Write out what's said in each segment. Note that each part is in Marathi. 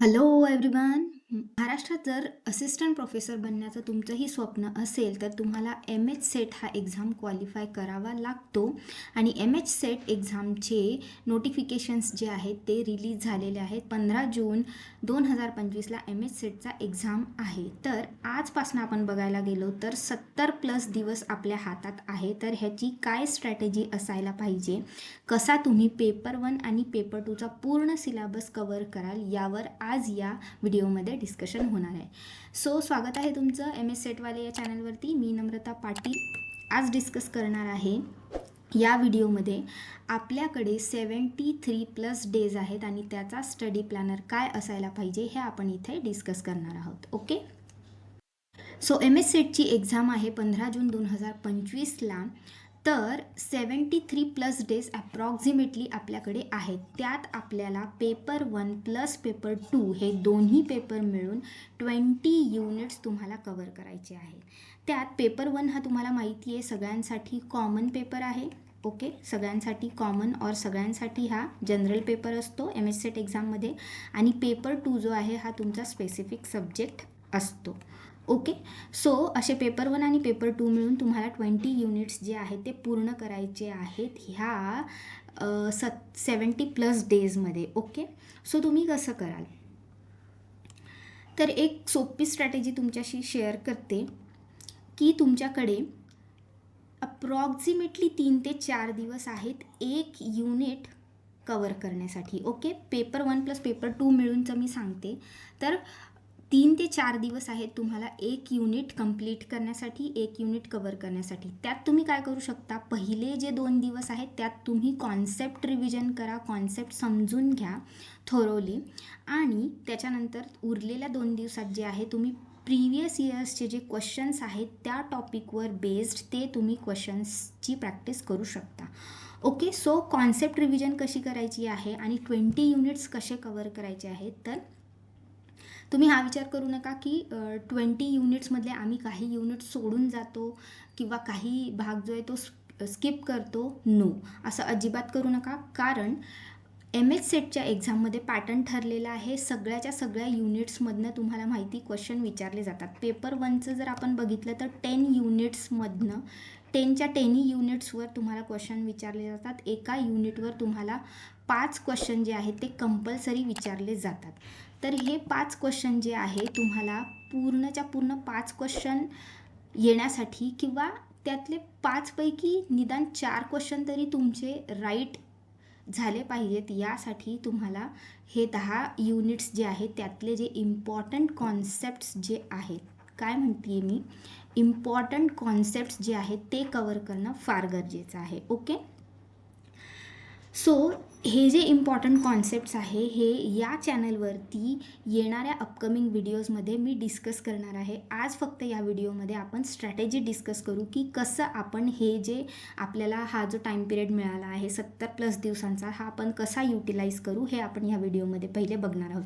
Hello, everyone. महाराष्ट्रात जर असिस्टंट प्रोफेसर बनण्याचं तुमचंही स्वप्न असेल तर तुम्हाला एम एच सेट हा एक्झाम क्वालिफाय करावा लागतो. आणि एम एच सेट एक्झामचे नोटिफिकेशन्स जे आहेत ते रिलीज झालेले आहेत पंधरा जून दोन हजार पंचवीसला एम एच सेटचा एक्झाम आहे. तर आजपासून आपण बघायला गेलो तर सत्तर प्लस दिवस आपल्या हातात आहे. तर ह्याची काय स्ट्रॅटेजी असायला पाहिजे? कसा तुम्ही पेपर वन आणि पेपर टूचा पूर्ण सिलेबस कवर कराल? यावर आज या व्हिडिओमध्ये डिस्कशन होणार आहे. सो स्वागत आहे तुमचं एम एस सेटवाले या चॅनलवरती मी नम्रता पाटील आज डिस्कस करणार आहे या व्हिडिओमध्ये आपल्याकडे सेवन्टी थ्री प्लस डेज आहेत आणि त्याचा स्टडी प्लॅनर काय असायला पाहिजे हे आपण इथे डिस्कस करणार आहोत. ओके सो एम एस सेटची एक्झाम आहे पंधरा जून दोन हजार पंचवीसला. तर seventy three plus days approximately आपल्याकडे आहेत. त्यात आपल्याला paper one plus paper two हे दोन्ही पेपर मिळून ट्वेंटी युनिट्स तुम्हाला कवर करायचे आहे. त्यात पेपर वन हा तुम्हाला माहिती आहे सगळ्यांसाठी कॉमन पेपर आहे. ओके सगळ्यांसाठी कॉमन और सगळ्यांसाठी हा जनरल पेपर असतो एम एस सेट एक्झाममध्ये आणि पेपर टू जो आहे हा तुमचा स्पेसिफिक सब्जेक्ट असतो. ओके सो असे पेपर वन आणि पेपर टू मिळून तुम्हाला ट्वेंटी युनिट्स जे आहेत ते पूर्ण करायचे आहेत ह्या सत सेवन्टी प्लस डेजमध्ये ओके सो तुम्ही कसं कराल? तर एक सोपी स्ट्रॅटेजी तुमच्याशी शेअर करते की तुमच्याकडे अप्रॉक्झिमेटली तीन ते चार दिवस आहेत एक युनिट कवर करण्यासाठी. Okay paper one plus paper two मिळूनचं मी सांगते तर तीन ते चार दिवस आहेत तुम्हाला एक युनिट कंप्लीट करण्यासाठी एक युनिट कवर करण्यासाठी. त्यात तुम्ही काय करू शकता? पहिले जे दोन दिवस आहेत त्यात तुम्ही कॉन्सेप्ट रिव्हिजन करा कॉन्सेप्ट समजून घ्या थोरोली आणि त्याच्यानंतर उरलेल्या दोन दिवसात जे आहे तुम्ही प्रिवियस इयर्सचे जे क्वेश्चन्स आहेत त्या टॉपिकवर बेस्ड ते तुम्ही क्वेश्चन्सची प्रॅक्टिस करू शकता. ओके सो कॉन्सेप्ट रिव्हिजन कशी करायची आहे आणि ट्वेंटी युनिट्स कसे कवर करायचे आहेत तर तुम्ही हा विचार करू नका की ट्वेंटी युनिट्समधले आम्ही काही युनिट्स सोडून जातो किंवा काही भाग जो आहे तो स्किप करतो? नो असं अजिबात करू नका. कारण एम एच सेटच्या एक्झाममध्ये पॅटर्न ठरलेला आहे. सगळ्याच्या सगळ्या युनिट्समधनं तुम्हाला माहिती क्वेश्चन विचारले जातात. पेपर वनचं जर आपण बघितलं तर टेन युनिट्समधनं टेनच्या टेनी युनिट्सवर तुम्हाला क्वेश्चन विचारले जातात. एका युनिटवर तुम्हाला पाच क्वेश्चन जे आहेत ते कंपल्सरी विचारले जातात. तर हे पाच क्वेश्चन जे आहे तुम्हाला पूर्णच्या पूर्ण पाच क्वेश्चन येण्यासाठी किंवा त्यातले पाचपैकी निदान चार क्वेश्चन तरी तुमचे राईट झाले पाहिजेत. यासाठी तुम्हाला हे दहा युनिट्स जे आहेत त्यातले जे इम्पॉर्टंट कॉन्सेप्ट्स जे आहेत काय म्हणते मी? इम्पॉर्टंट कॉन्सेप्ट्स जे आहेत ते कवर करणं फार गरजेचं आहे. ओके सो हे जे इम्पॉर्टंट कॉन्सेप्ट्स आहे हे या चॅनलवरती येणाऱ्या अपकमिंग व्हिडिओजमध्ये मी डिस्कस करणार आहे. आज फक्त या व्हिडिओमध्ये आपण स्ट्रॅटेजी डिस्कस करू की कसं आपण हे जे आपल्याला हा जो टाईम पिरियड मिळाला आहे सत्तर प्लस दिवसांचा हा आपण कसा युटिलाइज करू हे आपण ह्या व्हिडिओमध्ये पहिले बघणार आहोत.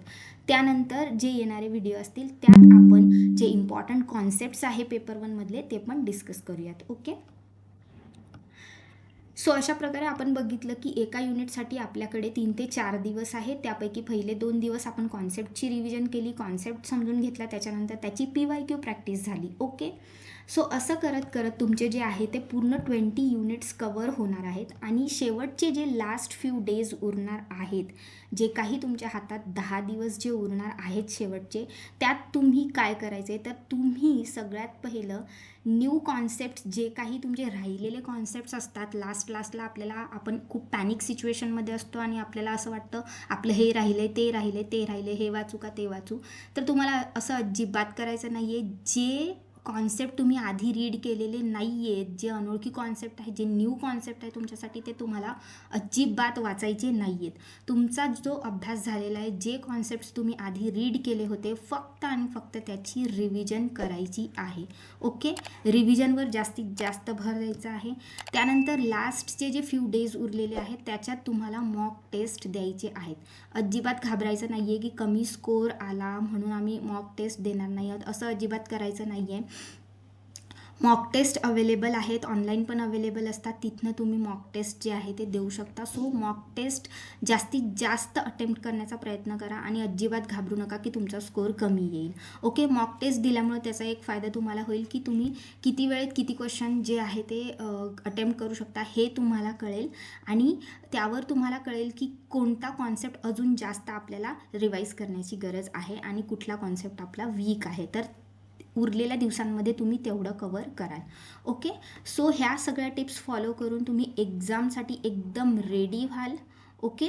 त्यानंतर जे येणारे व्हिडिओ असतील त्यात आपण जे इम्पॉर्टंट कॉन्सेप्ट्स आहे पेपर वनमधले ते पण डिस्कस करूयात. ओके सो अशा प्रकारे आपण बघितलं की एका युनिटसाठी आपल्याकडे तीन ते चार दिवस आहेत. त्यापैकी पहिले दोन दिवस आपण कॉन्सेप्टची रिव्हिजन केली. कॉन्सेप्ट समजून घेतला. त्याच्यानंतर त्याची पी वाय क्यू प्रॅक्टिस झाली. ओके सो असं करत करत तुमचे जे आहे ते पूर्ण ट्वेंटी युनिट्स कवर होणार आहेत आणि शेवटचे जे लास्ट फ्यू डेज उरणार आहेत जे काही तुमच्या हातात दहा दिवस जे उरणार आहेत शेवटचे त्यात तुम्ही काय करायचे तर तुम्ही सगळ्यात पहिलं न्यू कॉन्सेप्ट जे काही तुमचे राहिलेले कॉन्सेप्ट्स असतात लास्ट लास्टला आपल्याला आपण खूप पॅनिक सिच्युएशनमध्ये असतो आणि आपल्याला असं वाटतं आपलं हे राहिले ते राहिले ते राहिले हे वाचू का ते वाचू. तर तुम्हाला असं अजिबात करायचं नाही आहे जे कॉन्सेप्ट तुम्ही आधी रीड केलेले नाही आहेत जे अनोळखी कॉन्सेप्ट आहे जे न्यू कॉन्सेप्ट आहे तुमच्यासाठी ते तुम्हाला अजिबात वाचायचे नाही आहेत तुमचा जो अभ्यास झालेला आहे जे कॉन्सेप्ट्स तुम्ही आधी रीड केले होते फक्त आणि फक्त त्याची रिव्हिजन करायची आहे. ओके? रिव्हिजनवर जास्तीत जास्त भर द्यायचा आहे. त्यानंतर लास्टचे जे फ्यू डेज उरलेले आहेत त्याच्यात तुम्हाला मॉक टेस्ट द्यायचे आहेत. अजिबात घाबरायचं नाही आहे की कमी स्कोअर आला म्हणून आम्ही मॉक टेस्ट देणार नाही आहोत असं अजिबात करायचं नाही आहे मॉक टेस्ट अवेलेबल आहेत ऑनलाईन पण अवेलेबल असतात. तिथनं तुम्ही मॉक टेस्ट जे आहे ते देऊ शकता. सो मॉक टेस्ट जास्तीत जास्त अटेम्प्ट करण्याचा प्रयत्न करा आणि अजिबात घाबरू नका की तुमचा स्कोअर कमी येईल. ओके मॉक टेस्ट दिल्यामुळे त्याचा एक फायदा तुम्हाला होईल की तुम्ही किती वेळेत किती क्वेश्चन जे आहे ते अटेम्प्ट करू शकता हे तुम्हाला कळेल. आणि त्यावर तुम्हाला कळेल की कोणता कॉन्सेप्ट अजून जास्त आपल्याला रिवाईज करण्याची गरज आहे आणि कुठला कॉन्सेप्ट आपला वीक आहे. तर उरलेल्या दिवसांमध्ये तुम्ही तेवढं कवर कराल. ओके सो ह्या सगळ्या टिप्स फॉलो करून तुम्ही एक्झामसाठी एकदम रेडी व्हाल. ओके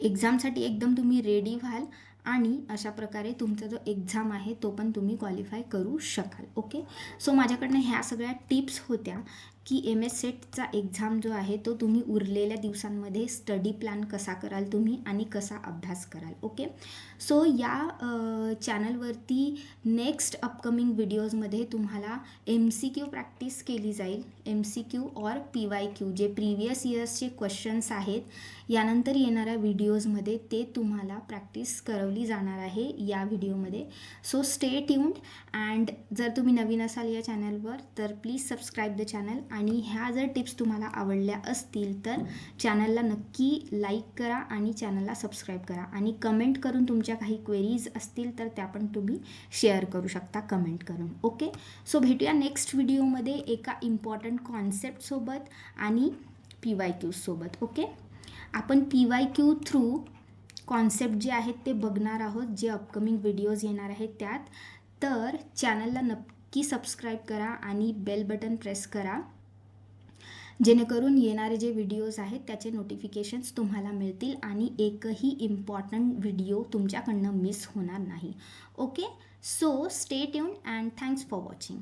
एक्झामसाठी एकदम तुम्ही रेडी व्हाल आणि अशा प्रकारे तुमचा जो एक्झाम आहे तो पण तुम्ही क्वालिफाय करू शकाल. ओके सो माझ्याकडनं ह्या सगळ्या टिप्स होत्या. की एम एस सेटचा एक्झाम जो आहे तो तुम्ही उरलेल्या दिवसांमध्ये स्टडी प्लॅन कसा कराल तुम्ही आणि कसा अभ्यास कराल ओके सो या चॅनलवरती नेक्स्ट अपकमिंग व्हिडिओजमध्ये तुम्हाला एम सी क्यू प्रॅक्टिस केली जाईल. M C Q or P Y Q जे प्रिव्हियस इयर्सचे क्वेश्चन्स आहेत यानंतर येणाऱ्या व्हिडिओजमध्ये ते तुम्हाला प्रॅक्टिस करवली जाणार आहे या व्हिडिओमध्ये सो स्टे ट्यून्ड अँड जर तुम्ही नवीन असाल या चॅनलवर तर प्लीज सबस्क्राईब द चॅनल आणि ह्या जर टिप्स तुम्हाला आवडल्या असतील तर चॅनलला नक्की लाईक करा आणि चॅनलला सबस्क्राईब करा. आणि कमेंट करून तुमच्या काही क्वेरीज असतील तर त्या पण तुम्ही शेअर करू शकता कमेंट करून. ओके? सो भेटूया नेक्स्ट व्हिडिओमध्ये एका इम्पॉर्टंट कॉन्सेप्टसोबत आणि पी वाय क्यूसोबत ओके? आपण P Y Q through concept जे आहेत ते बघणार आहोत. जे अपकमिंग व्हिडिओज येणार आहेत त्यात. तर चॅनलला नक्की सबस्क्राईब करा आणि बेल बटन प्रेस करा. जेणेकरून येणारे जे व्हिडिओज आहेत त्याचे नोटिफिकेशन्स तुम्हाला मिळतील आणि एकही इम्पॉर्टंट व्हिडिओ तुमच्याकडनं मिस होणार नाही. Okay so stay tune and thanks for watching